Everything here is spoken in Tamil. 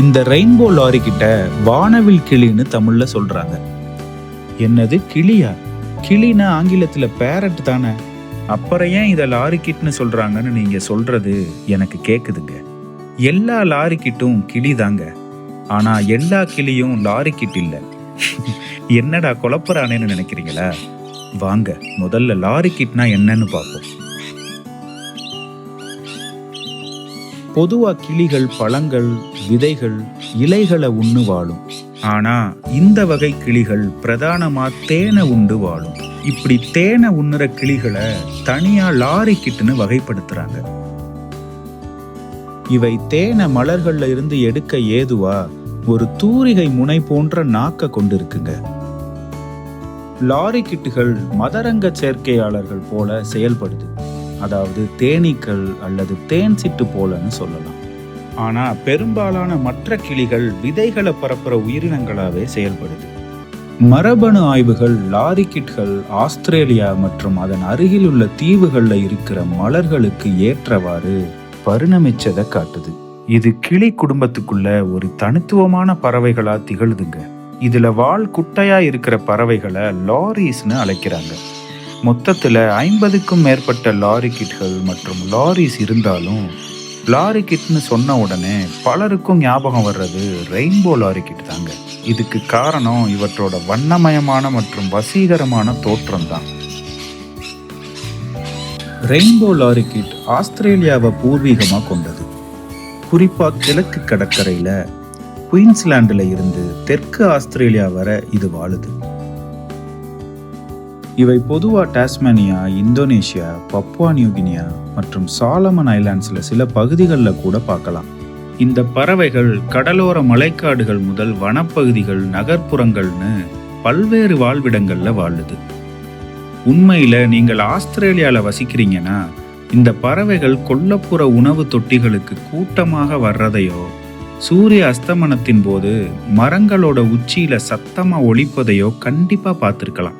இந்த ரெயின்போ லாரி கிட்ட வானவில் கிளின்னு தமிழ்ல சொல்றாங்க. என்னது கிளியா? கிளினா ஆங்கிலத்துல பேரட் தானே? அப்புறம் ஏன் இதை லாரி கிட்னு சொல்றாங்கன்னு நீங்க சொல்றது எனக்கு கேக்குதுங்க. எல்லா லாரி கிட்டும் கிளி தாங்க. ஆனா எல்லா கிளியும் லாரி கிட் இல்ல. என்னடா குழப்பறானேன்னு நினைக்கிறீங்களா? வாங்க முதல்ல லாரி கிட்னா என்னன்னு பார்ப்போம். பொதுவாக கிளிகள் பழங்கள் விதைகள் இலைகளை உண்ணு வாழும். ஆனா இந்த வகை கிளிகள் பிரதானமா தேனை உண்டு வாழும். இப்படி தேனை உண்ணுற கிளிகளை தனியா லாரி கிட்டுன்னு வகைப்படுத்துறாங்க. இவை தேனை மலர்கள்ல இருந்து எடுக்க ஏதுவா ஒரு தூரிகை முனை போன்ற நாக்க கொண்டிருக்குங்க. லாரி கிட்டுகள் மதரங்க சேர்க்கையாளர்கள் போல செயல்படுது. அதாவது தேனீக்கள் அல்லது தேன் சிட்டு போலன்னு சொல்லலாம். ஆனால் பெரும்பாலான மற்ற கிளிகள் விதைகளை பரப்புற உயிரினங்களாகவே செயல்படுது. மரபணு ஆய்வுகள் லாரி கிட்கள் ஆஸ்திரேலியா மற்றும் அதன் அருகில் உள்ள தீவுகளில் இருக்கிற மலர்களுக்கு ஏற்றவாறு பரிணமிச்சதை காட்டுது. இது கிளி குடும்பத்துக்குள்ள ஒரு தனித்துவமான பறவைகளா திகழுதுங்க. இதுல வால் குட்டையா இருக்கிற பறவைகளை லாரிஸ்னு அழைக்கிறாங்க. மொத்தத்தில் ஐம்பதுக்கும் மேற்பட்ட லாரி கிட்கள் மற்றும் லாரிஸ் இருந்தாலும் லாரி கிட்னு சொன்ன உடனே பலருக்கும் ஞாபகம் வர்றது ரெயின்போ லாரி கிட் தாங்க. இதுக்கு காரணம் இவற்றோட வண்ணமயமான மற்றும் வசீகரமான தோற்றம் தான் ரெயின்போ லாரி கிட் ஆஸ்திரேலியாவை பூர்வீகமாக கொண்டது. குறிப்பாக கிழக்கு கடற்கரையில் குயின்ஸ்லாண்டில் இருந்து தெற்கு ஆஸ்திரேலியா வரை இது வாழுது. இவை பொதுவாக டாஸ்மேனியா இந்தோனேஷியா பப்வா நியூகினியா மற்றும் சாலமன் ஐலாண்ட்ஸில் சில பகுதிகளில் கூட பார்க்கலாம். இந்த பறவைகள் கடலோர மலைக்காடுகள் முதல் வனப்பகுதிகள் நகர்ப்புறங்கள்னு பல்வேறு வாழ்விடங்களில் வாழுது. உண்மையில் நீங்கள் ஆஸ்திரேலியாவில் வசிக்கிறீங்கன்னா இந்த பறவைகள் கொல்லப்புற உணவு தொட்டிகளுக்கு கூட்டமாக வர்றதையோ சூரிய அஸ்தமனத்தின் போது மரங்களோட உச்சியில சத்தமாக ஒழிப்பதையோ கண்டிப்பாக பார்த்துருக்கலாம்.